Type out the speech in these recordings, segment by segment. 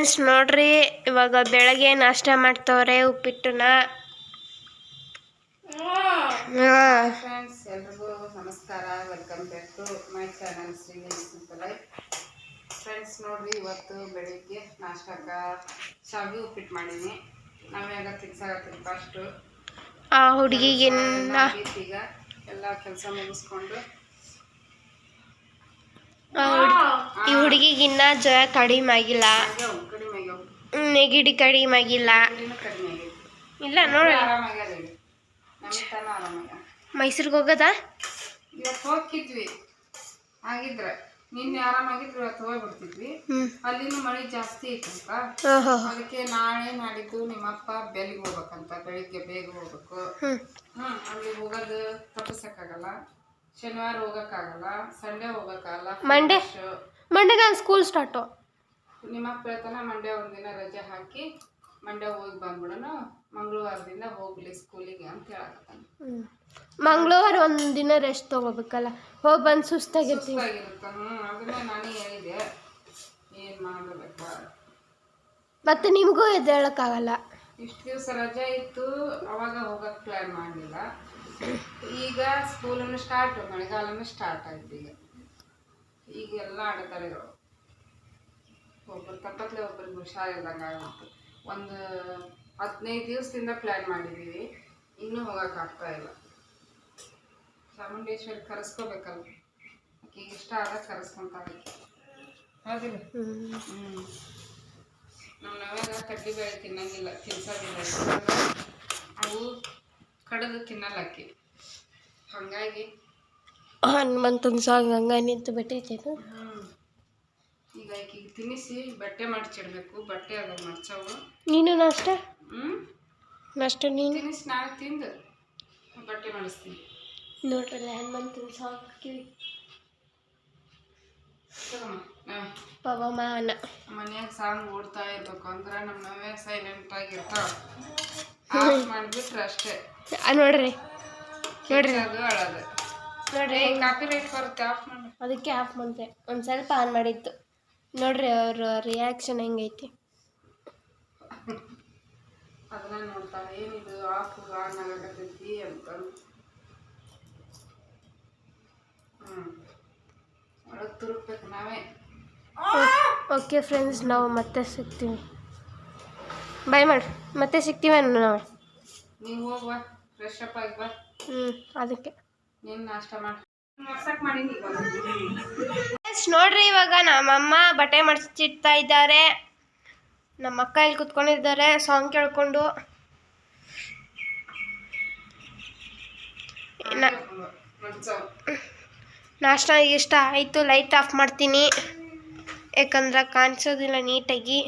Friends ನೋಡ್ರಿ ಇವಾಗ ಬೆಳಗ್ಗೆ ನಾಷ್ಟ ಮಾಡ್ತವ್ರೆ ಉಪ್ಪಿಟ್ಟನ. ಹಾಂ. ಫ್ರೆಂಡ್ಸ್ ಎಲ್ರಿಗೂ ನಮಸ್ಕಾರ. Welcome back to my channel life friends ನೋಡ್ರಿ ಇವತ್ತು ಬೆಳಿಗ್ಗೆ ನಾಷ್ಟಕ್ಕೆ ಶಾವಿಗೆ ಉಪ್ಪಿಟ್ಟು ಮಾಡೀನಿ. ನಾವ್ಯಾಗ ತಿನ್ಸಾಗತ್ತೀನಿ ಫಸ್ಟು ಆ ಹುಡುಗಿಗಿನ್ನ ಈಗ. ಎಲ್ಲ ಕೆಲಸ ಮುಗಿಸ್ಕೊಂಡು. ಈ ಹುಡುಗಿಗಿನ್ನ ಜ್ವರ ಕಡಿಮೆ ಆಗಿಲ್ಲ ಆಗ್ಯಾವ ಕಡಿಮೆ ಆಗ್ಯಾವ ಹ್ಮ್, ನೆಗಡಿ ಕಡಿಮೆ ಆಗಿಲ್ಲ ಇಲ್ಲ ನೋಡಿ. ಮೈಸೂರಿಗೆ ಹೋಗೋದ? ಇವತ್ತು ಹೋಗಿದ್ವಿ ಆಗಿದ್ರೆ ನಿನ್ನೆ ಆರಾಮಾಗಿದ್ರು ಇವತ್ತು ಹೋಗ್ಬಿಡ್ತಿದ್ವಿ. ಅಲ್ಲಿನ ಮಳೆ ಜಾಸ್ತಿ ಐತಂತ ಅದಕ್ಕೆ ನಾಳೆ ನಾಡಿದ್ದು ನಿಮ್ಮಪ್ಪ ಬೆಲ್ಲಿಗೆ ಹೋಗ್ಬೇಕಂತ ಬೆಳಿಗ್ಗೆ ಬೇಗ ಹೋಗ್ಬೇಕು. ಹ್ಮ್. ಅಲ್ಲಿ ಹೋಗೋದು ತಪ್ಪಿಸಕ್ಕಾಗಲ್ಲ. ಶನಿವಾರ ಹೋಗಕ್ಕಾಗಲ್ಲ ಸಂಡೇ ಹೋಗಕ್ಕಾಗಲ್ಲ. ಮಂಡೇ? ಮಂಡೆ ನಾನು ಸ್ಕೂಲ್ ಸ್ಟಾರ್ಟು ನಿಮ್ಮಪ್ಪ ಹೇಳ್ತಾನ ಮಂಡ್ಯ ಒಂದಿನ ರಜೆ ಹಾಕಿ ಮಂಡ್ಯ ಹೋಗಿ ಬಂದ್ಬಿಡೋಣ ಮಂಗಳವಾರದಿಂದ ಹೋಗ್ಲಿ ಸ್ಕೂಲಿಗೆ ಅಂತ ಹೇಳಕತ್ತಾನ. ಮಂಗಳವಾರ ಒಂದಿನ ದಿನ ರೆಸ್ಟ್ ತಗೋಬೇಕಲ್ಲ. ಹೋಗಿ ಬಂದು ಸುಸ್ತಾಗಿರ್ತೀವಿ. ಸುಸ್ತಾಗಿರುತ್ತೆ. ಹ್ಞೂ ಅದನ್ನೇ ನಾನೇ ಹೇಳಿದೆ. ಏನು ಮಾಡಬೇಕು? ಮತ್ತೆ ನಿಮಗೂ ಎದ್ದೇಳಕ್ಕಾಗಲ್ಲ ಇಷ್ಟು ದಿವಸ ರಜೆ ಇತ್ತು. ಅವಾಗ ಹೋಗಕ್ ಪ್ಲಾನ್ ಮಾಡಲಿಲ್ಲ. ಈಗ ಸ್ಕೂಲನ್ನು ಸ್ಟಾರ್ಟ್ ಮಳೆಗಾಲನು ಸ್ಟಾರ್ಟ್ ಆಯ್ತು ಈಗ. ಈಗೆಲ್ಲ ಆಡ್ತಾರೆ ಒಬ್ಬರು ತಪ್ಪತ್ಲೆ ಒಬ್ಬರಿಗೆ ಹುಷಾರಿಲ್ದಂಗೆ ಆಗುತ್ತೆ ಒಂದು ಹದಿನೈದು ದಿವಸದಿಂದ ಪ್ಲ್ಯಾನ್ ಮಾಡಿದ್ದೀವಿ ಇನ್ನೂ ಹೋಗೋಕ್ಕಾಗ್ತಾ ಇಲ್ಲ. ಚಾಮುಂಡೇಶ್ವರಿ ಕರೆಸ್ಕೋಬೇಕಲ್ಲ ಆಕೆ ಇಷ್ಟ ಆದಾಗ ಕರೆಸ್ಕೊತಾಳೆ ಹೌದಿಲ್ಲ? ಹ್ಞೂ ನಾವೆಲ್ಲ ನಮ್ಮ ನಾವ್ಯಾಗ ಕಡ್ಡಿ ಬೇಳೆ ತಿನ್ನಂಗಿಲ್ಲ ತಿನ್ಸೋದಿಲ್ಲ. ಅವು ಕಡದು ತಿನ್ನಲ್ಲ ಹಂಗಾಗಿ ಹಾಗಾಗಿ ಹನುಮಂತನ ಸಾಂಗ್ ಹಂಗ ನಿಂತು ಬಿಟ್ಟೈತೇನು? ಈಗ ಆಕಿಗೆ ತಿನ್ನಿಸಿ ಬಟ್ಟೆ ಮಡ್ಚಿಡ್ಬೇಕು ಬಟ್ಟೆ ಅದ ಮಡ್ಚವು ನೀನು ನಾಷ್ಟ? ಹ್ಮ್? ನಾಷ್ಟ ನೀನು? ತಿನ್ನಿಸಿ ನಾನು ತಿಂದು ಬಟ್ಟೆ ಮಾಡಿಸ್ತೀನಿ. ನೋಡ್ರಲ್ಲ ಹನುಮಂತನ ಸಾಂಗ್ ಕಿವಿ ಪವಮಾನ ಮನ್ಯಾಗ ಸಾಂಗ್ ಓಡ್ತಾ ಇರ್ಬೇಕು ಅಂದ್ರೆ ನಮ್ಮ ನಾವೇ ಸೈಲೆಂಟ್ ಆಗಿರ್ತಾವ ಆಫ್ ಮಾಡಿಬಿಟ್ರೆ ಅಷ್ಟೇ. ಆ, ನೋಡ್ರಿ. ನೋಡ್ರಿ. ಅದು ಅಳೋದು. ನೋಡ್ರಿ. ಕಾಪಿ ರೈಟ್ ಬರುತ್ತೆ ಆಫ್ ಮಾಡಿ. ಅದಕ್ಕೆ ಆಫ್ ಮಾಡಿದೆ. ಒಂದು ಸ್ವಲ್ಪ ಆನ್ ಮಾಡಿತ್ತು ನೋಡ್ರಿ ಅವ್ರ ರಿಯಾಕ್ಷನ್ ಹೆಂಗೈತಿ. ಅದನ್ನ ನೋಡ್ತಾಳೆ ಏನಿದು ಆಫ್ ಆನ್ ಆಗಕತ್ತೈತಿ ಅಂತ. ಹ್ಮ್. ಒಳಗೆ ತುರುಕ್ಬೇಕು ನಾವೇ. ಓಕೆ ಫ್ರೆಂಡ್ಸ್ ನಾವು ಮತ್ತೆ ಸಿಗ್ತೀವಿ. ಬಾಯ್ ಮಾಡಿ ಮತ್ತೆ ಸಿಗ್ತೀವಿ ಅನ್ನ ನಾವು. ನೀವು ಹೋಗುವ ಫ್ರೆಶ್ ಅಪ್ ಆಗಿ ಬಾ. ಹ್ಞೂ ಅದಕ್ಕೆ. ನೀನು ನಾಷ್ಟ ಮಾಡಿ. ಮಾಡೀನಿ ನೋಡ್ರಿ ಇವಾಗ ನಮ್ಮಮ್ಮ ಬಟ್ಟೆ ಮಡಿಸಿಡ್ತಾ ಇದ್ದಾರೆ. ನಮ್ಮ ಅಕ್ಕ ಇಲ್ಲಿ ಕುತ್ಕೊಂಡಿದ್ದಾರೆ ಸಾಂಗ್ ಕೇಳ್ಕೊಂಡು. ನಾಷ್ಟ ಇಷ್ಟ ಆಯಿತು ಲೈಟ್ ಆಫ್ ಮಾಡ್ತೀನಿ. ಯಾಕಂದ್ರೆ ಕಾಣಿಸೋದಿಲ್ಲ ನೀಟಾಗಿ.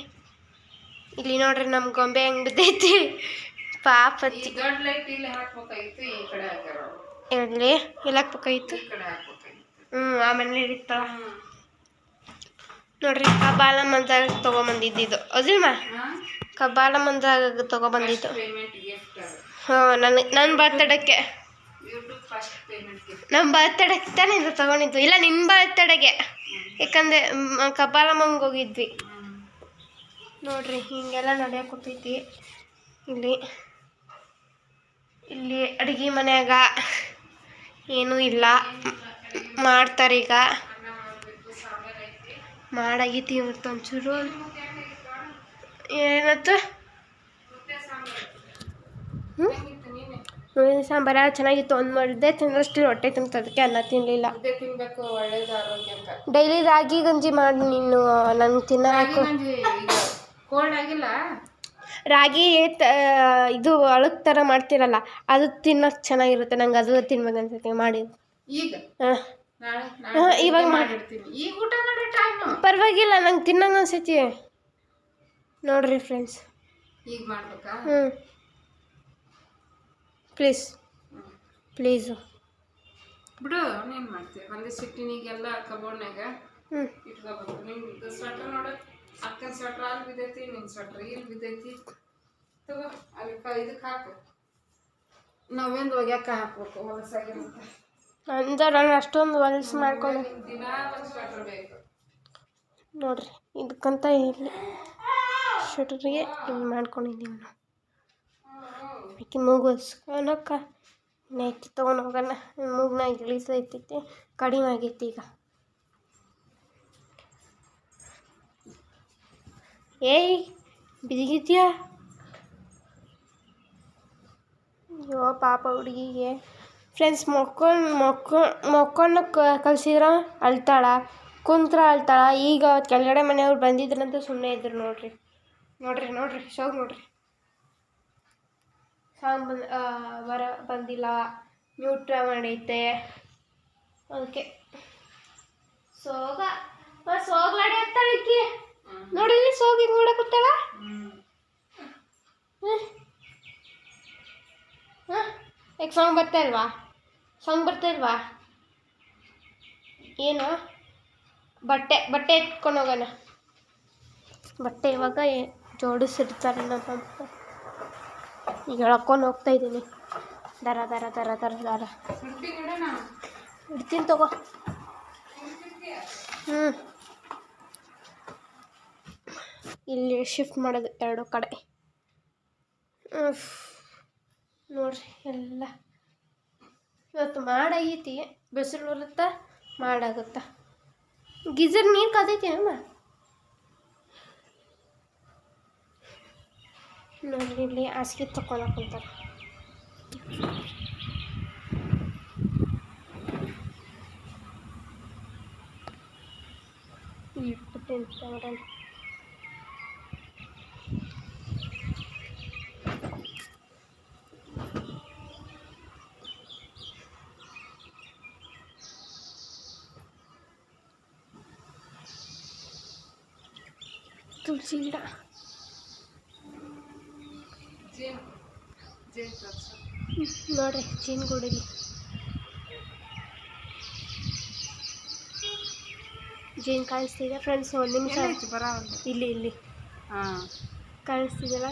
ಇಲ್ಲಿ ನೋಡ್ರಿ ನಮ್ಮ ಗೊಂಬೆ ಹೆಂಗ್ ಬಿದ್ದೈತಿ. ಪಾಪ ಇಲ್ಲಿ ಹಾಕ್ಬೇಕಾಗಿತ್ತು ಈ ಹ್ಞೂ ಆಮೇಲೆ ಹ್ಮ್ ನೋಡ್ರಿ ಕಬಾಲ ಮಂದಾಗ ತೊಗೊಂಬಂದಿದ್ದು ಅದಿಲ್ಮ ಹಾ. ಕಬಾಲ ಮಂದಾಗ ತೊಗೊಬಂದಿದ್ದು ಹಾಂ ನನ್ನ ನನ್ನ ಬರ್ತಡಕ್ಕೆ ನಮ್ಮ ಬರ್ತಡಕ್ಕೆ ತಾನೇ ಇದು ತೊಗೊಂಡಿದ್ದು. ಇಲ್ಲ ನಿನ್ನ ಬರ್ತಡೆಗೆ ಯಾಕಂದರೆ ಕಪಾಲಮ್ಮಂಗೆ ಹೋಗಿದ್ವಿ. ನೋಡ್ರಿ ಹಿಂಗೆಲ್ಲ ನಡೆಯಕೊತೈತಿ. ಇಲ್ಲಿ. ಇಲ್ಲಿ ಅಡುಗೆ ಮನ್ಯಾಗ. ಏನೂ ಇಲ್ಲ. ಮಾಡ್ತಾರೀಗ ಈಗ. ಮಾಡಾಗೈತಿ ಇವತ್ತು ಒಂಚೂರು. ಏನತ್ತು? ಹ್ಞೂ ಸಾಂಬಾರ ಚೆನ್ನಾಗಿತ್ತು. ಒಂದು ಮಾಡಿದ್ದೆ ತಿಂದಷ್ಟು ಹೊಟ್ಟೆ ತುಂಬಿತು ಅದಕ್ಕೆ ಅನ್ನ ತಿನ್ನಲಿಲ್ಲ ಡೈಲಿ ರಾಗಿ ಗಂಜಿ ಮಾಡಿ ನೀನು ನಂಗೆ ತಿನ್ನಬೇಕು ರಾಗಿ ಕೋಲ್ಡ್ ಆಗಿಲ್ಲ? ರಾಗಿ ತ- ಇದು ಅಳಕ್ ಥರ ಮಾಡ್ತಿರಲ್ಲ ಅದು ತಿನ್ನೋಕೆ ಚೆನ್ನಾಗಿರುತ್ತೆ. ನಂಗೆ ಅದು ತಿನ್ಬೇಕು ಅನ್ಸುತ್ತೆ ಮಾಡಿ. ಈಗ? ಇವಾಗ ಮಾಡಿರ್ತೀನಿ. ಈಗ ಊಟ ಮಾಡೋ ಟೈಮ್ ಪರವಾಗಿಲ್ಲ ನಂಗೆ ತಿನ್ನಂಗೆ ಅನ್ಸೈತಿ. ನೋಡ್ರಿ ಫ್ರೆಂಡ್ಸ್ ಈಗ ಮಾಡ್ಬೇಕಾ? ಹ್ಞೂ ಪ್ಲೀಸ್. ಪ್ಲೀಸು ಬಿಡು ನೀನು ಮಾಡ್ತೀವಿ ಒಂದೇ ಸಿಟ್ಟಿನಿಗೆಲ್ಲ ಕಬೋರ್ಡ್ನಾಗ ಇಟ್ಕೋಬೇಕು. ನಿಂಗೆ ಸ್ವೆಟ್ರ್ ನೋಡು. ಅಕ್ಕನ ಸ್ವೆಟ್ರ್ ಅಲ್ಲಿ ಬಿದ್ದೈತಿ ನಿನ್ನ ಸ್ವೆಟ್ರ್ ಇಲ್ಲಿ ಬಿದ್ದೈತಿ. ತಗೋ ಅಲ್ಲಿ ಕ ಇದಕ್ಕೆ ಹಾಕು ನಾವೇಂದು ಒಗ್ಯಾಕ ಹಾಕ್ಬೇಕು? ಹೊಲಸಾಗಿರುತ್ತೆ ಅಂದ್ರೆ ನಾನು ಅಷ್ಟೊಂದು ಹೊಲಸು ಮಾಡ್ಕೊಂಡು. ನೋಡಿರಿ, ಇದಕ್ಕಂತ ಇಲ್ಲಿ ಶಟರ್ಗೆ ಹಿಂಗೆ ಮಾಡ್ಕೊಂಡಿದ್ದೀವಿ ನಾವು. ಆಕೆ ಮೂಗು ಹೊಸ್ಕೊಳಕ್ಕ ನೆಕ್ಕಿ ತೊಗೊಂಡು ಹೋಗೋಣ. ಮೂಗ್ನಾಗ ಇಳಿಸೈತೈತಿ, ಕಡಿಮೆ ಆಗೈತಿ ಈಗ. ಏಯ್ ಬಿದಿಗಿದ್ಯಾ ಅಯ್ಯೋ, ಪಾಪ ಹುಡುಗಿಗೆ. ಫ್ರೆಂಡ್ಸ್ ಮೊಕ್ಕೊಂಡು ಮೊಕ್ಕ ಮೊಕ್ಕೊಂಡು ಕಲ್ಸಿದ್ರೆ ಅಳ್ತಾಳೆ, ಕುಂತ್ರ ಅಳ್ತಾಳೆ. ಈಗ ಕೆಳಗಡೆ ಮನೆಯವ್ರು ಬಂದಿದ್ರಂತ ಸುಮ್ಮನೆ ಇದ್ರು ನೋಡ್ರಿ. ನೋಡ್ರಿ ನೋಡ್ರಿ ಶೋಕ್ ನೋಡ್ರಿ. ಸಾಂಗ್ ಬಂದು ಬರ, ಬಂದಿಲ್ಲ. ಮ್ಯೂಟ್ ಮಾಡೈತೆ. ಅದಕ್ಕೆ ಸೋಗ ಸೋಗ್ಲಾಡಿ ಹತ್ತಾಳಕ್ಕಿ ನೋಡಿ ಸೋಗಿ ಕೂತಾಳ. ಹಾಂ. ಈಗ ಸಾಂಗ್ ಬರ್ತಾ ಇಲ್ವಾ? ಸಾಂಗ್ ಬರ್ತಾಯಿಲ್ವಾ ಏನು? ಬಟ್ಟೆ ಬಟ್ಟೆ ಎತ್ಕೊಂಡು ಹೋಗೋಣ. ಬಟ್ಟೆ ಇವಾಗ ಜೋಡಿಸಿರ್ತಾರೆ ನಾನು ಈಗ ಹೇಳ್ಕೊಂಡು ಹೋಗ್ತಾ ಇದ್ದೀನಿ. ದರ ದರ ದರ ದರ ದರ. ಇಡ್ತೀನಿ ತಗೋ. ಹ್ಞೂ ಇಲ್ಲಿ ಶಿಫ್ಟ್ ಮಾಡೋದು ಎರಡು ಕಡೆ. ನೋಡ್ರಿ ಎಲ್ಲ. ಇವತ್ತು ಮಾಡಾಗೈತಿ ಬಿಸಿಲು ಬರುತ್ತಾ ಮಾಡಾಗುತ್ತಾ. ಗೀಜರ್ ನೀರು ಕಾದೈತಿ ಅಮ್ಮ ನೋಡ್ರಿ, ಇಲ್ಲಿ ಹಾಸಿಗೆ ತಗೊಳಕ್ ಕುಂತಾರ. ಇಟ್ಬಿಟ್ಟೇನಿ ತುಳಸಿ ಗಿಡ ಜೇನ್ ಜೇನ್. ನೋಡ್ರಿ ಚೀನ್ ಗುಡಿಲಿ. ಜೀನ್ ಕಾಣಿಸ್ತಿದೆ ಫ್ರೆಂಡ್ಸ್ ಒಂದು ನಿಮಿಷ? ಇಲ್ಲಿ ಇಲ್ಲಿ. ಹಾಂ. ಕಾಣಿಸ್ತಿದೆಯಲ್ಲ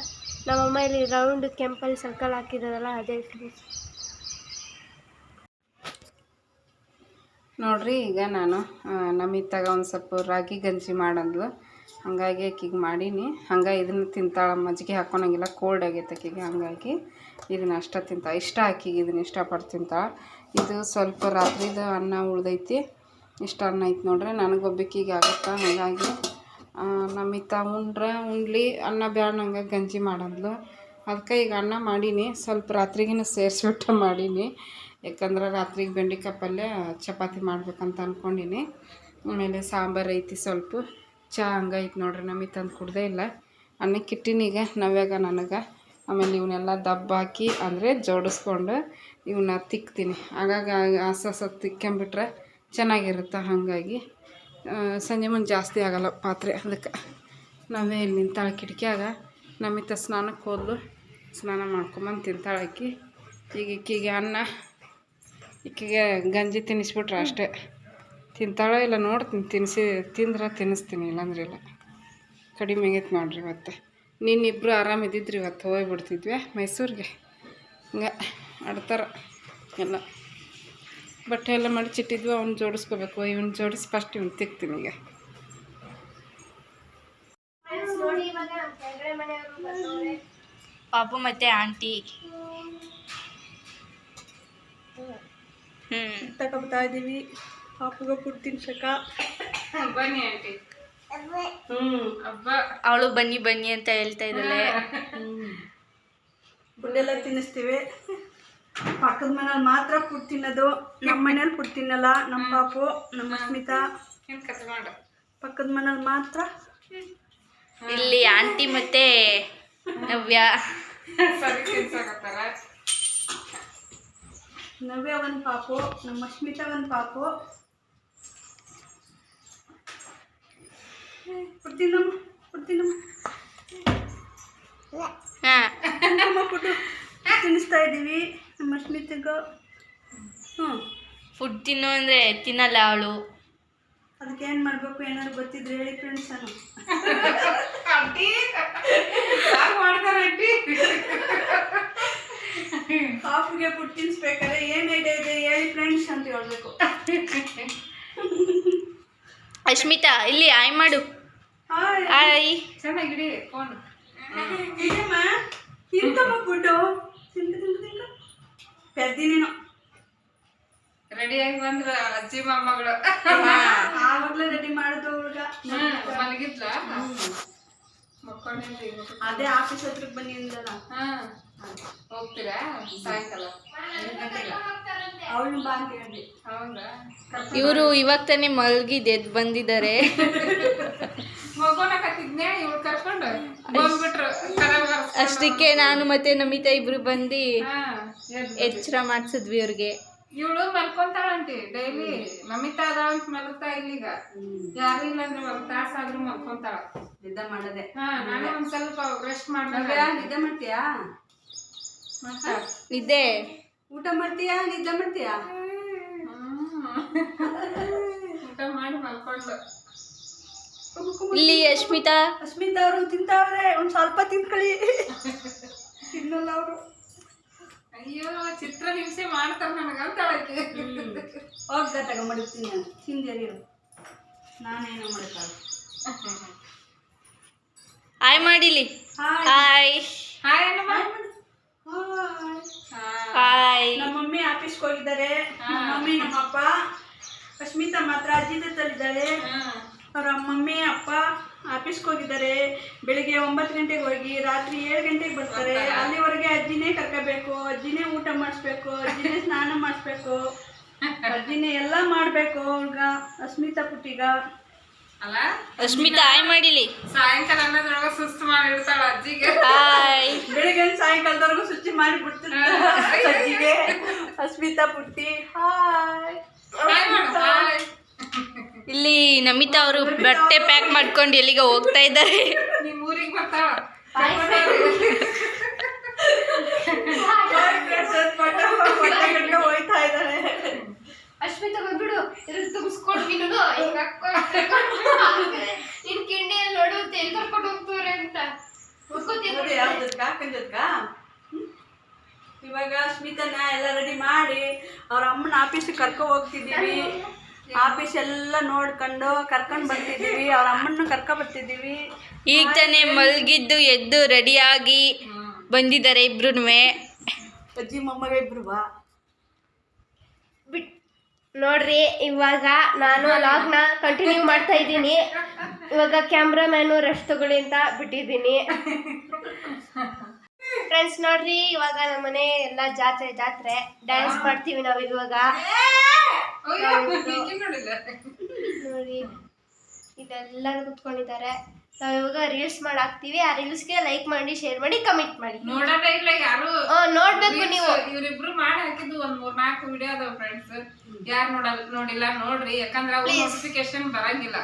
ನಮ್ಮಮ್ಮ ಇಲ್ಲಿ ರೌಂಡ್ ಕೆಂಪಲ್ಲಿ ಸರ್ಕಲ್ ಹಾಕಿದಾರಲ್ಲ ಅದೇ ಫ್ರೆಂಡ್ಸ್ ನೋಡ್ರಿ ಈಗ ನಾನು ನಮ್ಮಿತ್ತಾಗ ಒಂದು ಸ್ವಲ್ಪ ರಾಗಿ ಗಂಜಿ ಮಾಡಂದ್ಲು. ಹಾಗಾಗಿ ಆಕಿಗೆ ಮಾಡೀನಿ. ಹಂಗೆ ಇದನ್ನು ತಿಂತಾಳೆ ಮಜ್ಜಿಗೆ ಹಾಕೊಳಂಗಿಲ್ಲ ಕೋಲ್ಡ್ ಆಗೈತೆ ಆಕಿಗೆ ಹಾಗಾಗಿ ಇದನ್ನ ಅಷ್ಟ ತಿಂತಾಳೆ. ಇಷ್ಟ ಆಕಿಗೆ ಇದನ್ನು ಇಷ್ಟಪಟ್ಟು ತಿಂತಾಳೆ. ಇದು ಸ್ವಲ್ಪ ರಾತ್ರಿದು ಅನ್ನ ಉಳಿದೈತಿ. ಇಷ್ಟ ಅನ್ನ ಐತೆ ನೋಡ್ರಿ ನನಗೊಬ್ಬಕಿಗೆ ಆಗುತ್ತಾ. ಹಾಗಾಗಿ ನಮ್ಮ ನಮಿತಾ ಉಂಡ್ರೆ ಉಂಡ್ಲಿ ಅನ್ನ ಬ್ಯಾಡ ಗಂಜಿ ಮಾಡಂದ್ಲು. ಅದಕ್ಕೆ ಈಗ ಅನ್ನ ಮಾಡೀನಿ. ಸ್ವಲ್ಪ ರಾತ್ರಿಗಿನ ಸೇರಿಸ್ಬಿಟ್ಟು ಮಾಡೀನಿ. ಯಾಕಂದ್ರೆ ರಾತ್ರಿಗೆ ಬೆಂಡೆಕಾಯಿ ಪಲ್ಯ ಚಪಾತಿ ಮಾಡ್ಬೇಕಂತ ಅಂದ್ಕೊಂಡೀನಿ ಆಮೇಲೆ ಸಾಂಬಾರು ಐತಿ ಸ್ವಲ್ಪ. ಚಹಾ ಹಂಗೈತೆ ನೋಡ್ರಿ ನಮಗೆ ತಂದು ಕುಡ್ದೇ ಇಲ್ಲ. ಅನ್ನಕ್ಕೆ ಇಟ್ಟೀನಿ ಈಗ ನವ್ಯಾಗ ನನಗೆ. ಆಮೇಲೆ ಇವನ್ನೆಲ್ಲ ದಬ್ಬ ಹಾಕಿ ಅಂದರೆ ಜೋಡಿಸ್ಕೊಂಡು ಇವನ್ನ ತಿಕ್ತೀನಿ. ಆಗಾಗ ಹಸ ಹಸ ತಿಕ್ಕೊಂಬಿಟ್ರೆ ಚೆನ್ನಾಗಿರುತ್ತೆ ಹಾಗಾಗಿ. ಸಂಜೆ ಮುಂದೆ ಜಾಸ್ತಿ ಆಗಲ್ಲ ಪಾತ್ರೆ ಅದಕ್ಕೆ. ನಾವೇ ಇಲ್ಲಿ ನಿಂತಾಳೆ ಕಿಟಕಿಯಾಗ. ನಮಿತ ಸ್ನಾನಕ್ಕೆ ಹೋದ್ಲು. ಸ್ನಾನ ಮಾಡ್ಕೊಂಬಂದು ತಿಂತಾಳೆ ಆಕಿ. ಈಗ ಇಕ್ಕಿಗೆ ಅನ್ನ ಇಕ್ಕಿಗೆ ಗಂಜಿ ತಿನ್ನಿಸ್ಬಿಟ್ರೆ ಅಷ್ಟೇ. ತಿಂತಾಳೋ ಇಲ್ಲ ನೋಡ್ತೀನಿ ತಿನ್ನಿಸಿ ತಿಂದ್ರೆ ತಿನ್ನಿಸ್ತೀನಿ ಇಲ್ಲಾಂದ್ರೆ ಇಲ್ಲ. ಕಡಿಮೆ ಆಗೈತೆ ನೋಡ್ರಿ ಇವತ್ತು. ನೀನಿಬ್ಬರು ಆರಾಮಿದ್ದಿದ್ರಿ ಇವತ್ತು ಹೋಗ್ಬಿಡ್ತಿದ್ವಿ ಮೈಸೂರಿಗೆ. ಹಿಂಗೆ ಆಡ್ತಾರ ಎಲ್ಲ. ಬಟ್ಟೆ ಎಲ್ಲ ಮಡಚಿಟ್ಟಿದ್ವಿ ಅವ್ನು ಜೋಡಿಸ್ಕೋಬೇಕು. ಇವ್ನು ಜೋಡಿಸಿ ಫಸ್ಟ್ ಇವ್ನು ತಿಕ್ತೀನಿ ಈಗ. ನೋಡಿ ಇವಾಗ ಕೆಳಗಡೆ ಮನೆಯವರು ಬಂದವ್ರೆ ಪಾಪು ಮತ್ತೆ ಆಂಟಿ. ಹ್ಮ್. ತಗೊಳ್ತಾ ಇದ್ದೀವಿ ಪಾಪುಗ ಪುಟ್ಟು ತಿನ್ಸಕ ಬನ್ನಿ ಆಂಟಿ. ಹ್ಮ್. ಹಬ್ಬ. ಅವಳು ಬನ್ನಿ ಬನ್ನಿ ಅಂತ ಹೇಳ್ತಾ ಇದ್ದಾಳೆ. ಫುಡ್ಡೆಲ್ಲ ತಿನ್ನಿಸ್ತೀವಿ. ಪಕ್ಕದ ಮನೇಲಿ ಮಾತ್ರ ಫುಡ್ ತಿನ್ನೋದು. ನಮ್ಮ ಮನೇಲಿ ಫುಡ್ ತಿನ್ನಲ್ಲ. ನಮ್ಮ ಪಾಪು ನಮ್ಮ ಸ್ಮಿತಾ. ಪಕ್ಕದ ಮನೇಲಿ ಮಾತ್ರ. ಇಲ್ಲಿ ಆಂಟಿ ಮತ್ತೆ ನವ್ಯ. ನವ್ಯ ಒಂದು ಪಾಪು ನಮ್ಮ ಸ್ಮಿತಾ ಒಂದು ಪಾಪು. ಪುಟ್ಟು ತಿನ್ನಮ್ಮ ಪುಟ್ಟು ತಿನ್ನಮ್ಮ ಹಾ ಕುಂಕುಮ ಪುಟ್ಟು ತಿನ್ನಿಸ್ತಾ ಇದ್ದೀವಿ ನಮ್ಮ ಸ್ಮಿತಿಗ ಹ್ಞೂ ಫುಡ್ ತಿನ್ನು ಅಂದ್ರೆ ತಿನ್ನಲ್ಲ ಅವಳು. ಅದಕ್ಕೆ ಏನು ಮಾಡಬೇಕು? ಏನಾದ್ರು ಗೊತ್ತಿದ್ರೆ ಹೇಳಿ ಫ್ರೆಂಡ್ಸ್ ನಾನು ಮಾಡ್ತಾರೆ ಪಾಪುಗೆ ಪುಟ್ಟು ತಿನ್ಸ್ಬೇಕಾದ್ರೆ ಏನು ಐಡಿಯಾ ಇದೆ? ಹೇಳಿ ಫ್ರೆಂಡ್ಸ್ ಅಂತ ಹೇಳ್ಬೇಕು. ಅಶ್ಮಿತಾ ಇಲ್ಲಿ ಆಯ್ ಮಾಡು. ಹಾಯ್ ಆಯ್ ಚೆನ್ನಾಗಿ ಇಡಿ ಫೋನ್ ಇದೇಮ್ಮ ತಿಂತಮ್ಮ ಫುಡ್ಡು? ಪೆದ್ದಿ ನೀನು. ರೆಡಿಯಾಗಿ ಬಂದ್ರ ಅಜ್ಜಿ ಮೊಮ್ಮಗಳು ಆವಾಗಲೇ ರೆಡಿ ಮಾಡೋದು ಹುಡುಗ. ಮಲಗಿದ್ಲ? ಅದೇ ಆಫೀಸ್ ಹತ್ರಕ್ಕೆ ಬನ್ನಿ ಅಂದಲ್ಲ. ಹಾ ಹೋಗ್ತೀರಾ? ಸಾಯಂಕಾಲ? ಅವಳು ಬಾ ಅಂತ ಹೇಳಿ ಹೌದಾ? ಇವರು ಇವಾಗ ತಾನೇ ಮಲ್ಗಿದ್ ಬಂದಿದ್ದಾರೆ ಮಗುನ ಕತ್ತಿದ್ನೆ ಇವ್ಳು ಕರ್ಕೊಂಡು ಬಂದ್ಬಿಟ್ರು ಕರ ಅಷ್ಟಕ್ಕೆ ನಾನು ಮತ್ತೆ ನಮಿತಾ ಇಬ್ರು ಬಂದು ಎಚ್ಚರ ಮಾಡ್ಸಿದ್ವಿ ಇವ್ರಿಗೆ. ಇವಳು ಮಲ್ಕೊಂತಾಳಂಟಿ ಡೈಲಿ. ನಮಿತಾ ಅದಾಳ ಅಂತ ಮಲಗ್ತಾ ಇಲ್ಲೀಗ. ಯಾರು ಇಲ್ಲ ಅಂದ್ರೆ ಒಂದ್ ತಾಸ ಆದ್ರೂ ಮಲ್ಕೊಂತಾಳ. ನಿದ್ದೆ ಮಾಡದೆ. ಹಾ ನಾನೇ ಒಂದ್ ಸ್ವಲ್ಪ ರೆಸ್ಟ್ ಮಾಡ್ದಾಗ ನಿದ್ದೆ ಮಾಡ್ತೀಯಾ? ನಿದ್ದೆ? ಊಟ ಮಾಡ್ತೀಯಾ? ನಿದ್ದೆ ಮಾಡ್ತೀಯಾ? ಊಟ ಮಾಡಿ ಮಲ್ಕೊಂಡು. ಇಲ್ಲಿ ಅಶ್ಮಿತಾ. ಅಶ್ಮಿತಾ ಅವರು ತಿಂತಾವ್ರೆ ಒಂದು ಸ್ವಲ್ಪ ತಿನ್ಕೊಳ್ಳಿ ತಿನ್ನಲ್ಲ ಅವರು. ಅಯ್ಯೋ ಚಿತ್ರ ಹಿಂಸೆ ಮಾಡ್ತಾರ ನನಗಂತಾಳಕ್ಕೆ ಹೋಗ್ದ ತಗೊಂಡ್ಬಿಡ್ತೀನಿ ನಾನು. ತಿಂದೇರಿರು ನಾನೇನು ಮಾಡ್ತಾಳೆ ಹಾಯ್ ಮಾಡಿಲಿ. ಹಾಯ್. ಹಾಯ್. ಹಾಯ್ ನಮ್ಮ ಮಮ್ಮಿ ಆಫೀಸ್ಗೆ ಹೋಗಿದ್ದಾರೆ. ನಮ್ಮ ಮಮ್ಮಿ ನಮ್ಮಪ್ಪ ಅಸ್ಮಿತಾ ಮಾತ್ರ ಅಜ್ಜಿ ಜೊತೆಲಿದ್ದಾಳೆ. ಅವ್ರ ಮಮ್ಮಿ ಅಪ್ಪ ಆಫೀಸ್ಗೆ ಹೋಗಿದ್ದಾರೆ. ಬೆಳಿಗ್ಗೆ ಒಂಬತ್ತು ಗಂಟೆಗೆ ಹೋಗಿ ರಾತ್ರಿ ಏಳು ಗಂಟೆಗೆ ಬರ್ತಾರೆ. ಅಲ್ಲಿವರೆಗೆ ಅಜ್ಜಿನೇ ಕರ್ಕೋಬೇಕು ಅಜ್ಜಿನೇ ಊಟ ಮಾಡಿಸ್ಬೇಕು ಅಜ್ಜಿನೇ ಸ್ನಾನ ಮಾಡಿಸ್ಬೇಕು ಅಜ್ಜಿನೇ ಎಲ್ಲ ಮಾಡಬೇಕು. ಹುಡ್ಗ ಅಸ್ಮಿತಾ ಪುಟ್ಟಿಗ. ಅಲ್ಲ? ಅಶ್ಮಿತಾ ಆಯ್ ಮಾಡಿಲಿ. ಸಾಯಂಕಾಲ ಅನ್ನೋದ್ರೊಳಗ ಸುಸ್ತು ಮಾಡಿರ್ತಾಳ ಅಜ್ಜಿಗೆ. ಹಾಯ್. ಬೆಳಿಗ್ಗೆ ಸಾಯಂಕಾಲದವರೆಗೂ ಶುಚಿ ಮಾಡಿ ಬಿಡ್ತಿರ್ತಾರೆ ಅಜ್ಜಿಗೆ. ಅಸ್ಮಿತಾ ಪುಟ್ಟಿ ಹಾಯ್. ಹಾಯ್ ಮಾಡು, ಹಾಯ್. ಇಲ್ಲಿ ನಮಿತಾ ಅವರು ಬಟ್ಟೆ ಪ್ಯಾಕ್ ಮಾಡ್ಕೊಂಡು ಎಲ್ಲಿಗೆ ಹೋಗ್ತಾ ಇದ್ದಾರೆ. ನಿಮ್ಮ ಊರಿಗೆ ಬರ್ತಾಳ? ಹೋಯ್ತಾ ಇದ್ದಾರೆ ಅಶ್ಮಿತಾ ಬಂದ್ಬಿಡು ಇದ್ರ ತುಂಬಿಸ್ಕೊಂಡು ನೀನು. ಹಿಂಗ ನಿನ್ ಕಿಂಡಿಯಲ್ಲಿ ನೋಡು ತೆಲ್ ಕರ್ಕೊಂಡು ಹೋಗ್ತವ್ರೆ ಅಂತ. ಇವಾಗ ಸ್ಮಿತನ ಎಲ್ಲ ರೆಡಿ ಮಾಡಿ ಅವ್ರ ಅಮ್ಮನ ಆಫೀಸಿಗೆ ಕರ್ಕೊ ಹೋಗ್ತಿದ್ದೀವಿ. ಆಫೀಸ್ ಎಲ್ಲ ನೋಡ್ಕೊಂಡು ಕರ್ಕೊಂಡು ಬರ್ತಿದ್ದೀವಿ. ಅವ್ರ ಅಮ್ಮನ ಕರ್ಕೊ ಬರ್ತಿದ್ದೀವಿ. ಈಗ ತಾನೇ ಮಲ್ಗಿದ್ದು ಎದ್ದು ರೆಡಿಯಾಗಿ ಬಂದಿದ್ದಾರೆ ಇಬ್ರು ಅಜ್ಜಿ ಮೊಮ್ಮಗ ಇಬ್ರು ಬಾ ನೋಡ್ರಿ ಇವಾಗ ನಾನು ಲಾಗ್ನ ಕಂಟಿನ್ಯೂ ಮಾಡ್ತಾ ಇದ್ದೀನಿ. ಇವಾಗ ಕ್ಯಾಮ್ರಾಮ್ಯಾನು ರೆಸ್ಟ್ ತಗೊಳ್ಳಿ ಅಂತ ಬಿಟ್ಟಿದ್ದೀನಿ. ಫ್ರೆಂಡ್ಸ್ ನೋಡ್ರಿ ಇವಾಗ ನಮ್ಮ ಮನೆ ಎಲ್ಲ ಜಾತ್ರೆ ಜಾತ್ರೆ. ಡ್ಯಾನ್ಸ್ ಮಾಡ್ತೀವಿ ನಾವು ಇವಾಗ. ನೋಡಿ ಇದೆಲ್ಲರೂ ಕುತ್ಕೊಂಡಿದ್ದಾರೆ. ನಾವು ಇವಾಗ ರೀಲ್ಸ್ ಮಾಡಾಕ್ತೀವಿ. ಆ ರೀಲ್ಸ್ಗೆ ಲೈಕ್ ಮಾಡಿ ಶೇರ್ ಮಾಡಿ ಕಮೆಂಟ್ ಮಾಡಿ. ನೋಡೋದೇ ಇಲ್ಲ ಯಾರು. ನೋಡ್ಬೇಕು ನೀವು ಇವ್ರಿಬ್ರು ಮಾಡಿ ಹಾಕಿದ್ದು ಒಂದ್ ಮೂರ್ ನಾಲ್ಕು ವಿಡಿಯೋ ಅದಾವ ಫ್ರೆಂಡ್ಸ್ ಯಾರ್ ನೋಡಲ್ ನೋಡಿಲ್ಲ ನೋಡ್ರಿ ಯಾಕಂದ್ರ ಅವ್ರ ನೋಟಿಫಿಕೇಶನ್ ಬರಂಗಿಲ್ಲ.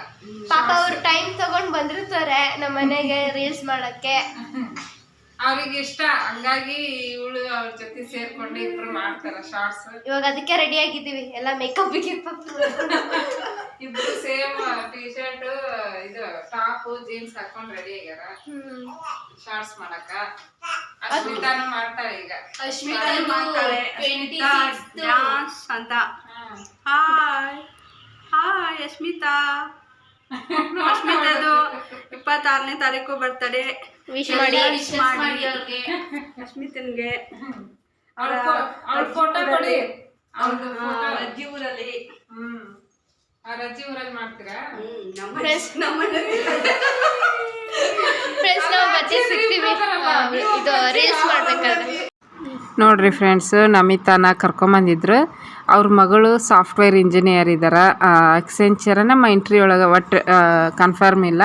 ಪಾಪ ಅವ್ರು ಟೈಮ್ ತಗೊಂಡ್ ಬಂದಿರ್ತಾರೆ ನಮ್ಮ ಮನೆಗೆ ರೀಲ್ಸ್ ಮಾಡಕ್ಕೆ. ಅವ್ರಿಗೆ ಇಷ್ಟ. ಹಂಗಾಗಿ ಇವಳು ಅವ್ರ ಜೊತೆ ಸೇರ್ಕೊಂಡು ಇಬ್ರು ಮಾಡ್ತಾರ ಶಾರ್ಟ್ಸ್ ಇವಾಗ ಅದಕ್ಕೆ ರೆಡಿ ಆಗಿದ್ದೀವಿ. ಎಲ್ಲ ಮೇಕಪ್ ಇಬ್ರು ಸೇಮ್ ಟಿ ಶರ್ಟ್ ಇದು ಟಾಪ್ ಜೀನ್ಸ್ ಹಾಕೊಂಡ್ ರೆಡಿ ಆಗ್ಯಾರ. ಶಾರ್ಟ್ಸ್ ಮಾಡಕ ಅಸ್ಮಿತಾನು ಮಾಡ್ತಾಳೆ ಈಗ. ಮಾಡ್ತಾಳೆ. ಡ್ಯಾನ್ಸ್ ಅಂತ. ಹಾಯ್ ಹಾಯ್ ಅಶ್ಮಿತಾ ಅಸ್ಮಿತಾದು ಇಪ್ಪತ್ತಾರನೇ ತಾರೀಕು ಬರ್ತಡೆ. ವಿಶ್ ಮಾಡಿ. ಮಾಡಿ. ಅವ್ರಿಗೆ ಅಶ್ಮಿತನ್ಗೆ ಅವ್ರ ಫೋಟೋ ಕೊಡಿ. ಫೋಟೋ ಅಜ್ಜಿ ಊರಲ್ಲಿ. ಹ್ಮ್. ಅವ್ರ ಅಜ್ಜಿ ಊರಲ್ಲಿ ಮಾಡ್ತೀರಾ? ಫ್ರೆಂಡ್ಸ್ ನಾವು ಮತ್ತೆ ಸಿಗ್ತೀವಿ. ಇದು ರೀಲ್ಸ್ ಮಾಡ್ಬೇಕಾದ್ರೆ. ನೋಡ್ರಿ ಫ್ರೆಂಡ್ಸ್ ನಮಿತಾನ ಕರ್ಕೊಂಬಂದಿದ್ರು ಅವ್ರ ಮಗಳು ಸಾಫ್ಟ್ವೇರ್ ಇಂಜಿನಿಯರ್ ಇದ್ದಾರೆ ಎಕ್ಸೆಂಚರ್ ನಮ್ಮ ಇಂಟ್ರಿ ಒಳಗೆ ಒಟ್ಟು ಕನ್ಫರ್ಮ್ ಇಲ್ಲ.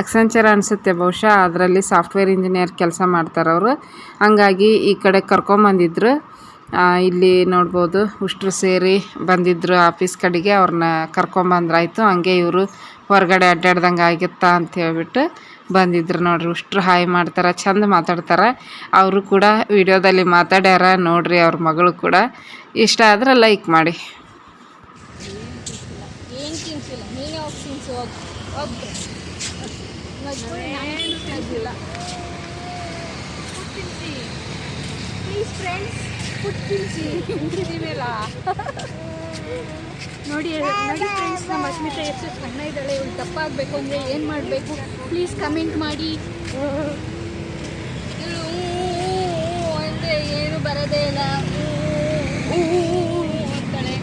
ಅಕ್ಸೆಂಚರ್ ಅನಿಸುತ್ತೆ ಬಹುಶಃ. ಅದರಲ್ಲಿ ಸಾಫ್ಟ್ವೇರ್ ಇಂಜಿನಿಯರ್ ಕೆಲಸ ಮಾಡ್ತಾರೆ ಅವರು. ಹಂಗಾಗಿ ಈ ಕಡೆ ಕರ್ಕೊಂಬಂದಿದ್ರು ಇಲ್ಲಿ ನೋಡ್ಬೋದು ಉಷ್ಟ್ರು ಸೇರಿ ಬಂದಿದ್ರು ಆಫೀಸ್ ಕಡೆಗೆ. ಅವ್ರನ್ನ ಕರ್ಕೊಂಬಂದ್ರಾಯ್ತು ಹಂಗೆ ಇವರು ಹೊರಗಡೆ ಅಡ್ಡಾಡ್ದಂಗೆ ಆಗಿತ್ತಾ ಅಂತ ಹೇಳ್ಬಿಟ್ಟು ಬಂದಿದ್ರು ನೋಡ್ರಿ. ಉಷ್ಟ್ರು ಹಾಯ್ ಮಾಡ್ತಾರೆ, ಚಂದ ಮಾತಾಡ್ತಾರೆ. ಅವರು ಕೂಡ ವಿಡಿಯೋದಲ್ಲಿ ಮಾತಾಡ್ಯಾರ ನೋಡ್ರಿ ಅವ್ರ ಮಗಳು ಕೂಡ. ಇಷ್ಟ ಆದ್ರೆ ಲೈಕ್ ಮಾಡಿ. ನೋಡಿ ನೋಡಿ ಫ್ರೆಂಡ್ಸ್ ನಮ್ಮ ಅಶ್ಮಿತಾ ಎಷ್ಟು ಸಣ್ಣ ಇದ್ದಾಳೆ ಇವಳು ದಪ್ಪ ಆಗಬೇಕು ಅಂದರೆ ಏನು ಮಾಡಬೇಕು ಪ್ಲೀಸ್ ಕಮೆಂಟ್ ಮಾಡಿ ಅಂದರೆ ಏನು ಬರದೇ ಇಲ್ಲ ಅಂತಾಳೆ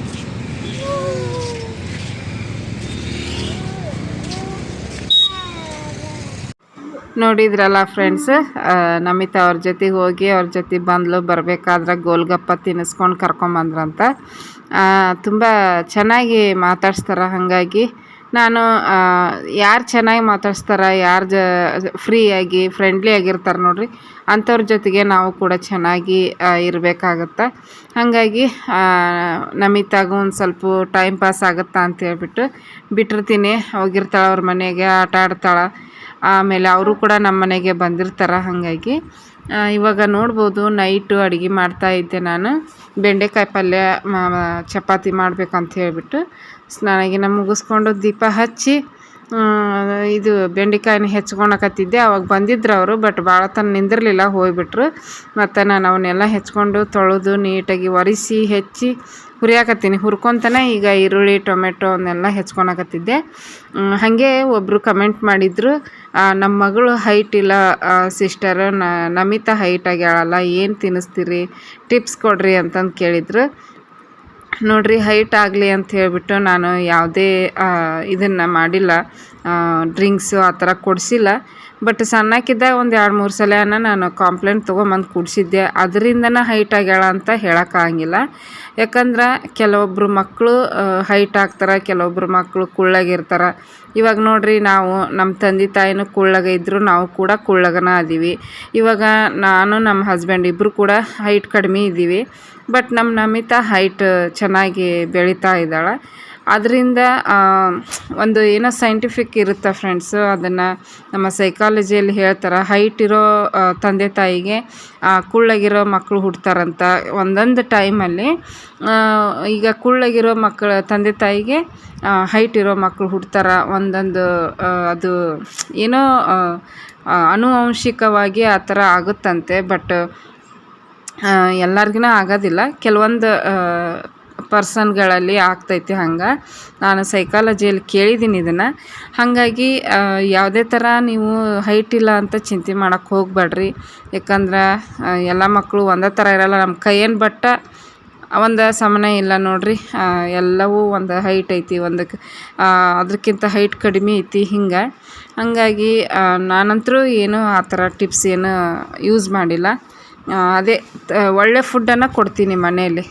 ನೋಡಿದ್ರಲ್ಲ ಫ್ರೆಂಡ್ಸ್ ನಮಿತಾ ಅವ್ರ ಜೊತೆ ಹೋಗಿ ಅವ್ರ ಜೊತೆ ಬಂದ್ಲು, ಬರಬೇಕಾದ್ರೆ ಗೋಲ್ಗಪ್ಪ ತಿನ್ನಿಸ್ಕೊಂಡು ಕರ್ಕೊಂಬಂದ್ರಂತ ತುಂಬ ಚೆನ್ನಾಗಿ ಮಾತಾಡ್ಸ್ತಾರೆ ಹಾಗಾಗಿ. ನಾನು ಯಾರು ಚೆನ್ನಾಗಿ ಮಾತಾಡ್ಸ್ತಾರೆ, ಯಾರು ಜ ಫ್ರೀಯಾಗಿ ಫ್ರೆಂಡ್ಲಿ ಆಗಿರ್ತಾರೆ ನೋಡಿರಿ, ಅಂಥವ್ರ ಜೊತೆಗೆ ನಾವು ಕೂಡ ಚೆನ್ನಾಗಿ ಇರಬೇಕಾಗತ್ತೆ. ಹಾಗಾಗಿ ನಮಿತಾಗೂ ಒಂದು ಸ್ವಲ್ಪ ಟೈಮ್ ಪಾಸ್ ಆಗುತ್ತಾ ಅಂತ ಹೇಳ್ಬಿಟ್ಟು ಬಿಟ್ಟಿರ್ತೀನಿ. ಹೋಗಿರ್ತಾಳೆ ಅವ್ರ ಮನೆಗೆ, ಆಟ ಆಡ್ತಾಳೆ. ಆಮೇಲೆ ಅವರು ಕೂಡ ನಮ್ಮ ಮನೆಗೆ ಬಂದಿರ್ತಾರೆ ಹಾಗಾಗಿ. ಇವಾಗ ನೋಡ್ಬೋದು ನೈಟು ಅಡುಗೆ ಮಾಡ್ತಾ ಇದ್ದೆ ನಾನು. ಬೆಂಡೆಕಾಯಿ ಪಲ್ಯ ಚಪಾತಿ ಮಾಡ್ಬೇಕಂತ ಹೇಳ್ಬಿಟ್ಟು ಸ್ನಾನಗಿನ ಮುಗಿಸ್ಕೊಂಡು ದೀಪ ಹಚ್ಚಿ ಇದು ಬೆಂಡೆಕಾಯಿನ ಹೆಚ್ಕೊಳಕತ್ತಿದ್ದೆ. ಅವಾಗ ಬಂದಿದ್ರು ಅವರು, ಬಟ್ ಭಾಳ ತನ ನಿಂದಿರಲಿಲ್ಲ, ಹೋಗ್ಬಿಟ್ರು. ಮತ್ತು ನಾನು ಅವನ್ನೆಲ್ಲ ಹೆಚ್ಕೊಂಡು ತೊಳೆದು ನೀಟಾಗಿ ಒರೆಸಿ, ಹೆಚ್ಚಿ ಹುರಿಯಾಕತ್ತೀನಿ. ಹುರ್ಕೊತಾನೆ ಈಗ ಈರುಳ್ಳಿ, ಟೊಮೆಟೊ ಅವನ್ನೆಲ್ಲ ಹೆಚ್ಕೊಳಕತ್ತಿದ್ದೆ. ಹಾಗೆ ಒಬ್ಬರು ಕಮೆಂಟ್ ಮಾಡಿದರು. ನಮ್ಮ ಮಗಳು ಹೈಟ್ ಇಲ್ಲ ಸಿಸ್ಟರ್ ನಮಿತಾ ಹೈಟ್ ಆಗ್ಯಾಳಲ್ಲ ಏನು ತಿನ್ನಿಸ್ತೀರಿ ಟಿಪ್ಸ್ ಕೊಡ್ರಿ ಅಂತಂದು ಕೇಳಿದ್ರು. ನೋಡ್ರಿ ಹೈಟ್ ಆಗಲಿ ಅಂತ ಹೇಳಿಬಿಟ್ಟು ನಾನು ಯಾವುದೇ ಇದನ್ನು ಮಾಡಿಲ್ಲ ಡ್ರಿಂಕ್ಸು ಆ ಥರ ಕೊಡಿಸಿಲ್ಲ. ಬಟ್ ಸಣ್ಣಕ್ಕಿದ್ದಾಗ ಒಂದು ಎರಡು ಮೂರು ಸಲನ ನಾನು ಕಾಂಪ್ಲೇಂಟ್ ತೊಗೊಂಬಂದು ಕೂಡಿಸಿದ್ದೆ. ಅದರಿಂದನೇ ಹೈಟ್ ಆಗ್ಯಾಳ ಅಂತ ಹೇಳೋಕ್ಕಾಗಿಲ್ಲ ಯಾಕಂದ್ರೆ ಕೆಲವೊಬ್ಬರು ಮಕ್ಕಳು ಹೈಟ್ ಆಗ್ತಾರೆ ಕೆಲವೊಬ್ಬರು ಮಕ್ಕಳು ಕುಳ್ಳಗಿರ್ತಾರೆ. ಇವಾಗ ನೋಡ್ರಿ ನಾವು ನಮ್ಮ ತಂದೆ ತಾಯಿನೂ ಕುಳ್ಳಗ ಇದ್ದರು ನಾವು ಕೂಡ ಕುಳ್ಳಗನ ಅದೀವಿ ಇವಾಗ ನಾನು ನಮ್ಮ ಹಸ್ಬೆಂಡ್ ಇಬ್ಬರು ಕೂಡ ಹೈಟ್ ಕಡಿಮೆ ಇದ್ದೀವಿ. ಬಟ್ ನಮ್ಮ ನಮಿತಾ ಹೈಟ್ ಚೆನ್ನಾಗಿ ಬೆಳೀತಾ ಇದ್ದಾಳೆ. ಅದರಿಂದ ಒಂದು ಏನೋ ಸೈಂಟಿಫಿಕ್ ಇರುತ್ತೆ ಫ್ರೆಂಡ್ಸು ಅದನ್ನು ನಮ್ಮ ಸೈಕಾಲಜಿಯಲ್ಲಿ ಹೇಳ್ತಾರೆ ಹೈಟ್ ಇರೋ ತಂದೆ ತಾಯಿಗೆ ಕುಳ್ಳಗಿರೋ ಮಕ್ಕಳು ಹುಡ್ತಾರಂತ ಒಂದೊಂದು ಟೈಮಲ್ಲಿ ಈಗ ಕುಳ್ಳಗಿರೋ ಮಕ್ಕಳ ತಂದೆ ತಾಯಿಗೆ ಹೈಟ್ ಇರೋ ಮಕ್ಕಳು ಹುಡ್ತಾರೆ ಒಂದೊಂದು ಅದು ಏನೋ ಅನುವಂಶಿಕವಾಗಿ ಆ, ಥರ ಆಗುತ್ತಂತೆ ಬಟ್ ಎಲ್ಲರಿಗೂ ಆಗೋದಿಲ್ಲ. ಕೆಲವೊಂದು ಪರ್ಸನ್ಗಳಲ್ಲಿ ಆಗ್ತೈತಿ ಹಂಗೆ. ನಾನು ಸೈಕಾಲಜಿಯಲ್ಲಿ ಕೇಳಿದ್ದೀನಿ ಇದನ್ನು. ಹಾಗಾಗಿ ಯಾವುದೇ ಥರ ನೀವು ಹೈಟ್ ಇಲ್ಲ ಅಂತ ಚಿಂತೆ ಮಾಡೋಕ್ಕೆ ಹೋಗಬೇಡ್ರಿ. ಯಾಕಂದ್ರೆ ಎಲ್ಲ ಮಕ್ಕಳು ಒಂದೇ ಥರ ಇರಲ್ಲ. ನಮ್ಮ ಕೈಯೇನು ಬಟ್ಟ ಒಂದು ಸಮನ ಇಲ್ಲ ನೋಡಿರಿ. ಎಲ್ಲವೂ ಒಂದು ಹೈಟ್ ಐತಿ ಒಂದಕ್ಕೆ ಅದಕ್ಕಿಂತ ಹೈಟ್ ಕಡಿಮೆ ಐತಿ ಹಿಂಗೆ. ಹಾಗಾಗಿ ನಾನಂತರೂ ಏನು ಆ ಥರ ಟಿಪ್ಸ್ ಏನು ಯೂಸ್ ಮಾಡಿಲ್ಲ. ಅದೇ ಒಳ್ಳೆಯ ಒಳ್ಳೆ ಫುಡ್ಡನ್ನು ಕೊಡ್ತೀನಿ ಮನೆಯಲ್ಲಿ.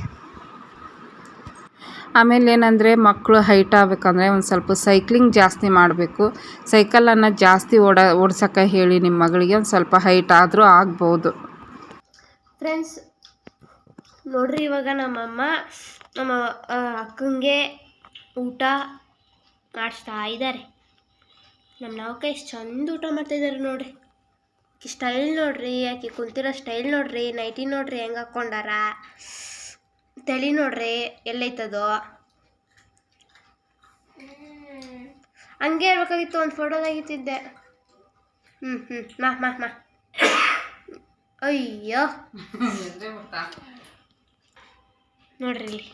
ಆಮೇಲೆ ಏನಂದರೆ ಮಕ್ಕಳು ಹೈಟ್ ಆಗಬೇಕಂದ್ರೆ ಒಂದು ಸ್ವಲ್ಪ ಸೈಕ್ಲಿಂಗ್ ಜಾಸ್ತಿ ಮಾಡಬೇಕು. ಸೈಕಲನ್ನು ಜಾಸ್ತಿ ಓಡ, ಓಡ್ಸೋಕೆ ಹೇಳಿ ನಿಮ್ಮ ಮಗಳಿಗೆ ಒಂದು ಸ್ವಲ್ಪ ಹೈಟ್ ಆದರೂ ಆಗ್ಬೋದು. ಫ್ರೆಂಡ್ಸ್ ನೋಡ್ರಿ ಇವಾಗ ನಮ್ಮಮ್ಮ ನಮ್ಮ ಅಕ್ಕಂಗೆ ಊಟ ಮಾಡಿಸ್ತಾ ಇದ್ದಾರೆ. ನಮ್ಮ ನಾವಕ್ಕ ಎಷ್ಟು ಚಂದ ಊಟ ಮಾಡ್ತಾಯಿದ್ದಾರೆ ನೋಡ್ರಿ. ಸ್ಟೈಲ್ ನೋಡ್ರಿ ಆಕೆ ಕುಂತಿರೋ ಸ್ಟೈಲ್ ನೋಡ್ರಿ ನೈಟಿ ನೋಡ್ರಿ, ಹೆಂಗೆ ಹಾಕ್ಕೊಂಡಾರ ತಲೆ ನೋಡ್ರಿ, ಎಲ್ಲೈತದೋ. ಹಂಗೆ ಇರ್ಬೇಕಾಗಿತ್ತು, ಒಂದು ಫೋಟೋ ತೆಗಿತಿದ್ದೆ. ಹ್ಞೂ ಹ್ಞೂ ಮಾ ಮಾ ಮಾ. ಅಯ್ಯೋ. ನೋಡ್ರಿ ಇಲ್ಲಿ.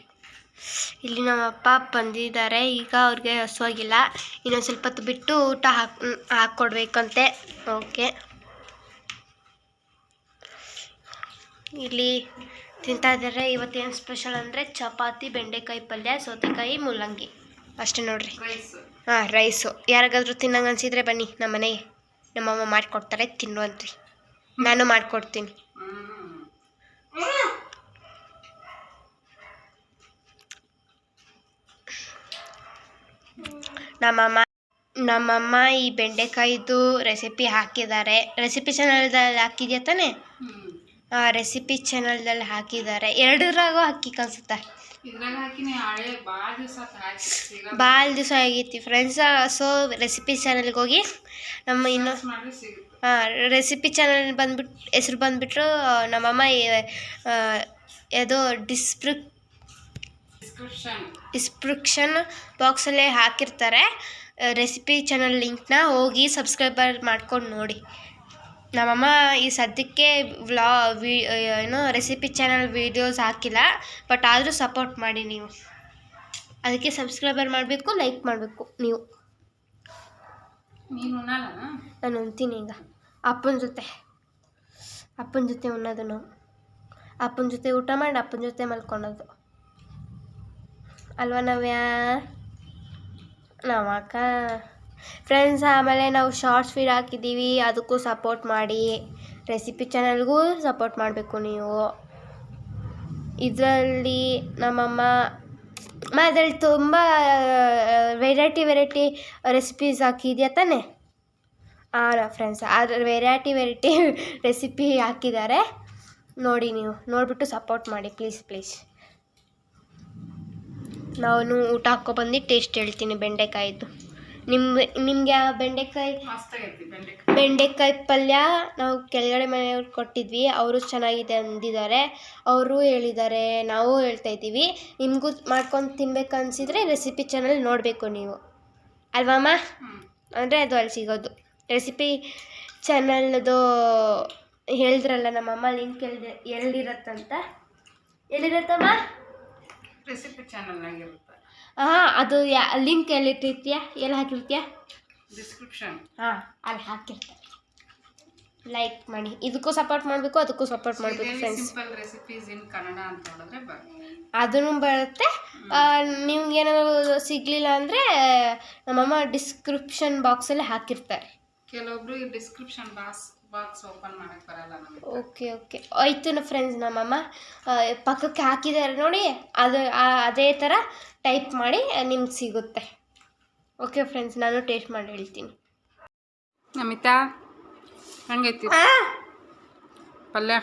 ಇಲ್ಲಿ ನಮ್ಮ ಅಪ್ಪ ಬಂದಿದ್ದಾರೆ, ಈಗ ಅವ್ರಿಗೆ ಹಸುವಾಗಿಲ್ಲ. ಇನ್ನೊಂದು ಸ್ವಲ್ಪ ಹೊತ್ತು ಬಿಟ್ಟು ಊಟ ಹಾಕ್ ಹಾಕ್ಕೊಡ್ಬೇಕಂತೆ ಓಕೆ. ಇಲ್ಲಿ ತಿಂತಾ ಇದ್ದಾರೆ. ಇವತ್ತೇನು ಸ್ಪೆಷಲ್ ಅಂದರೆ ಚಪಾತಿ ಬೆಂಡೆಕಾಯಿ ಪಲ್ಯ ಸೌತೆಕಾಯಿ ಮೂಲಂಗಿ ಅಷ್ಟೇ ನೋಡ್ರಿ. ಹಾಂ ರೈಸು ಯಾರಿಗಾದ್ರೂ ತಿನ್ನಂಗೆ ಅನಿಸಿದ್ರೆ ಬನ್ನಿ. ನಮ್ಮ ಮನೆಗೆ ನಮ್ಮಮ್ಮ ಮಾಡಿಕೊಡ್ತಾರೆ ತಿನ್ನುವಂತ್ರಿ. ನಾನು ಮಾಡಿಕೊಡ್ತೀನಿ. ನಮ್ಮಮ್ಮ ನಮ್ಮಮ್ಮ ಈ ಬೆಂಡೆಕಾಯಿದು ರೆಸಿಪಿ ಹಾಕಿದ್ದಾರೆ. ರೆಸಿಪಿ ಚಾನಲ್ದಲ್ಲಿ ಹಾಕಿದ್ಯಾ ತಾನೇ? ರೆಸಿಪಿ ಚಾನಲ್ದಲ್ಲಿ ಹಾಕಿದ್ದಾರೆ. ಎರಡರಾಗೂ ಹಾಕಿ ಹಳೆ ಭಾಳ ದಿವಸ ಆಗೈತಿ ಫ್ರೆಂಡ್ಸ್ ಸೊ ರೆಸಿಪಿ ಚಾನಲ್ಗೆ ಹೋಗಿ ನಮ್ಮ ಇನ್ನು ಹಾಂ ರೆಸಿಪಿ ಚಾನಲ್ ಬಂದ್ಬಿಟ್ಟು ಹೆಸ್ರು ಬಂದುಬಿಟ್ರು ನಮ್ಮಮ್ಮ ಯಾವುದೋ ಡಿಸ್ಪ್ರಿಕ್ ಡಿಸ್ಕ್ರಿಪ್ಷನ್ ಬಾಕ್ಸಲ್ಲೇ ಹಾಕಿರ್ತಾರೆ. ರೆಸಿಪಿ ಚಾನಲ್ ಲಿಂಕ್ನ ಹೋಗಿ ಸಬ್ಸ್ಕ್ರೈಬರ್ ಮಾಡ್ಕೊಂಡು ನೋಡಿ. ನಮ್ಮಮ್ಮ ಈ ಸದ್ಯಕ್ಕೆ ವ್ಲಾ ವಿ ಏನೋ ರೆಸಿಪಿ ಚಾನಲ್ ವೀಡಿಯೋಸ್ ಹಾಕಿಲ್ಲ ಬಟ್ ಆದರೂ ಸಪೋರ್ಟ್ ಮಾಡಿ ನೀವು. ಅದಕ್ಕೆ ಸಬ್ಸ್ಕ್ರೈಬರ್ ಮಾಡಬೇಕು ಲೈಕ್ ಮಾಡಬೇಕು ನೀವು. ನೀನು ಉಣ್ತೀನಿ ಈಗ. ಅಪ್ಪನ ಜೊತೆ. ಅಪ್ಪನ ಜೊತೆ ಉಣ್ಣೋದು ನಾವು. ಅಪ್ಪನ ಜೊತೆ ಊಟ ಮಾಡಿ ಅಪ್ಪನ ಜೊತೆ ಮಲ್ಕೊಳೋದು. ಅಲ್ವಾ ನವ್ಯಾ? ನಮ್ಮ ಅಕ್ಕ ಫ್ರೆಂಡ್ಸ್ ಆಮೇಲೆ ನಾವು ಶಾರ್ಟ್ಸ್ ಫೀಡ್ ಹಾಕಿದ್ದೀವಿ. ಅದಕ್ಕೂ ಸಪೋರ್ಟ್ ಮಾಡಿ. ರೆಸಿಪಿ ಚಾನಲ್ಗೂ ಸಪೋರ್ಟ್ ಮಾಡಬೇಕು ನೀವು. ಇದರಲ್ಲಿ ನಮ್ಮಮ್ಮ ಅದರಲ್ಲಿ ತುಂಬ ವೆರೈಟಿ ವೆರೈಟಿ ರೆಸಿಪೀಸ್ ಹಾಕಿದ್ಯಾ ತಾನೆ? ಹಾಂ ಫ್ರೆಂಡ್ಸ್ ಅದ್ರ ವೆರೈಟಿ ವೆರೈಟಿ ರೆಸಿಪಿ ಹಾಕಿದ್ದಾರೆ. ನೋಡಿ ನೀವು, ನೋಡಿಬಿಟ್ಟು ಸಪೋರ್ಟ್ ಮಾಡಿ ಪ್ಲೀಸ್ ಪ್ಲೀಸ್ ನಾನು ಊಟ ಹಾಕ್ಕೊಬಂದು ಟೇಸ್ಟ್ ಹೇಳ್ತೀನಿ ಬೆಂಡೆಕಾಯಿದ್ದು ನಿಮ್ಮ ನಿಮಗೆ ಆ ಬೆಂಡೆಕಾಯಿ ಬೆಂಡೆಕಾಯಿ. ಪಲ್ಯ ನಾವು ಕೆಳಗಡೆ ಮನೆಯವ್ರು ಕೊಟ್ಟಿದ್ವಿ ಅವರು ಚೆನ್ನಾಗಿದೆ ಅಂದಿದ್ದಾರೆ ಅವರು ಹೇಳಿದ್ದಾರೆ ನಾವು ಹೇಳ್ತಾ ಇದ್ದೀವಿ. ನಿಮಗೂ ಮಾಡ್ಕೊಂಡು ತಿನ್ಬೇಕು ಅನಿಸಿದ್ರೆ ರೆಸಿಪಿ ಚಾನಲ್ ನೋಡಬೇಕು ನೀವು. ಅಲ್ವಮ್ಮ ಅಂದರೆ ಅದು ಅಲ್ಲಿ ಸಿಗೋದು. ರೆಸಿಪಿ ಚಾನಲ್ದು ಹೇಳಿದ್ರಲ್ಲ ನಮ್ಮಮ್ಮ ಲಿಂಕ್ ಎಲ್ಲಿ ಎಲ್ಲಿರತ್ತಂತ? ಎಲ್ಲಿರತ್ತಮ್ಮ? ರೆಸಿಪಿ ಚಾನಲ್ನಾಗಿರುತ್ತೆ ಹಾಂ ಅದು ಯಾ ಲಿಂಕ್ ಎಲ್ಲಿಟ್ಟಿರ್ತೀಯ ಎಲ್ಲಿ ಹಾಕಿರ್ತೀಯ? ಡಿಸ್ಕ್ರಿಪ್ಷನ್ ಹಾಂ ಅಲ್ಲಿ ಹಾಕಿರ್ತಾರೆ ಲೈಕ್ ಮಾಡಿ. ಇದಕ್ಕೂ ಸಪೋರ್ಟ್ ಮಾಡಬೇಕು ಅದಕ್ಕೂ ಸಪೋರ್ಟ್ ಮಾಡಬೇಕು friends simple recipes in Kannada ಅಂತ ನೋಡಿದ್ರೆ ಬರುತ್ತೆ. ಅದನ್ನು ಬರುತ್ತೆ. ನಿಮ್ಗೆ ಏನಾದ್ರು ಸಿಗಲಿಲ್ಲ ಅಂದರೆ ನಮ್ಮಮ್ಮ ಡಿಸ್ಕ್ರಿಪ್ಷನ್ ಬಾಕ್ಸಲ್ಲಿ ಹಾಕಿರ್ತಾರೆ. ಕೆಲವೊಬ್ರು ಈ ಡಿಸ್ಕ್ರಿಪ್ಷನ್ ಬಾಕ್ಸ್ ಬಾಕ್ಸ್ ಓಪನ್ ಮಾಡಕ್ ಬರಲ್ಲ ನಮಗೆ. Okay okay. ಆಯ್ತು ಫ್ರೆಂಡ್ಸ್ ನಮ್ಮಮ್ಮ ಪಕ್ಕಕ್ಕೆ ಹಾಕಿದ್ದಾರೆ ನೋಡಿ. ಅದು ಅದೇ ಥರ ಟೈಪ್ ಮಾಡಿ ನಿಮ್ಗೆ ಸಿಗುತ್ತೆ. ಓಕೆ ಫ್ರೆಂಡ್ಸ್ ನಾನು ಟೇಸ್ಟ್ ಮಾಡಿ ಹೇಳ್ತೀನಿ. ನಮಿತಾ ಹಂಗೈತಿ? ಪಲ್ಯ?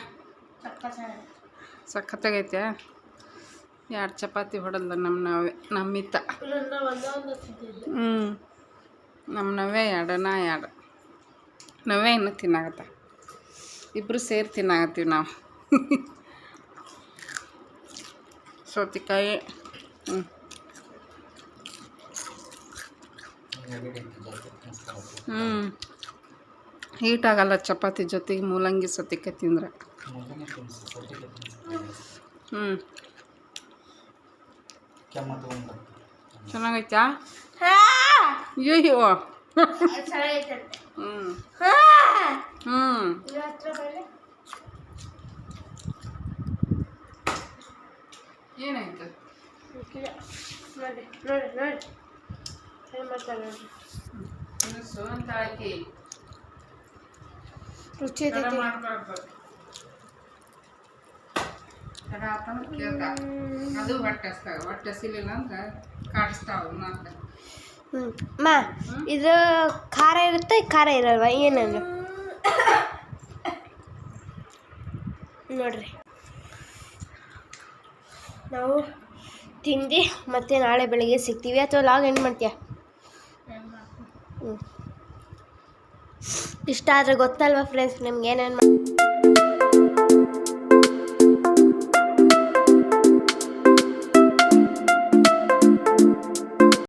ಸಖತ್ತಾಗೈತೆ. ಎರಡು ಚಪಾತಿ ಹೊಡಲ್ಲ ನಮ್ಮ ನಾವೇ ನಮ್ಮಿತ್ತ ಹ್ಞೂ ನಮ್ಮ ನಾವೇ ಎರಡನ ನಾ ಎರಡು. ನವ್ಯ ಇನ್ನು ತಿನ್ನಾಗತ್ತ. ಇಬ್ಬರು ಸೇರಿ ತಿನ್ನಾಗತ್ತೀವಿ ನಾವು. ಸೌತೆಕಾಯಿ ಹ್ಞೂ ಹ್ಞೂ ಹೀಟ್ ಆಗಲ್ಲ ಚಪಾತಿ ಜೊತೆಗೆ ಮೂಲಂಗಿ ಸೌತೆಕಾಯಿ ತಿಂದ್ರೆ. ಹ್ಞೂ ಚೆನ್ನಾಗೈತಾ? ಅಯ್ಯೋ ಏನಾಯ್ತು ನೋಡಿ ನೋಡಿ ಏನು ಮಾಡ್ತಾರೆ ನೋಡಿ ಆತಂದ್ರೆ ಅದು ಹೊಟ್ಟೆ ಹೊಟ್ಟೆ ಹಸಿಲಿಲ್ಲ ಅಂದ್ರೆ ಕಾಡಿಸ್ತಾವ ನಾಲ್ಕು ಹ್ಞೂ ಮಾ, ಇದು ಖಾರ ಇರುತ್ತೆ? ಖಾರ ಇರಲ್ವ? ಏನಂದ್ರೆ? ನೋಡ್ರಿ. ನಾವು ತಿಂದು ಮತ್ತೆ ನಾಳೆ ಬೆಳಿಗ್ಗೆ ಸಿಗ್ತೀವಿ. ಅಥವಾ ಲಾಗ್ ಎಂಡ್ ಮಾಡ್ತೀಯ? ಇಷ್ಟ ಆದರೆ ಗೊತ್ತಲ್ವಾ ಫ್ರೆಂಡ್ಸ್ ನಿಮ್ಗೆ ಏನೇನು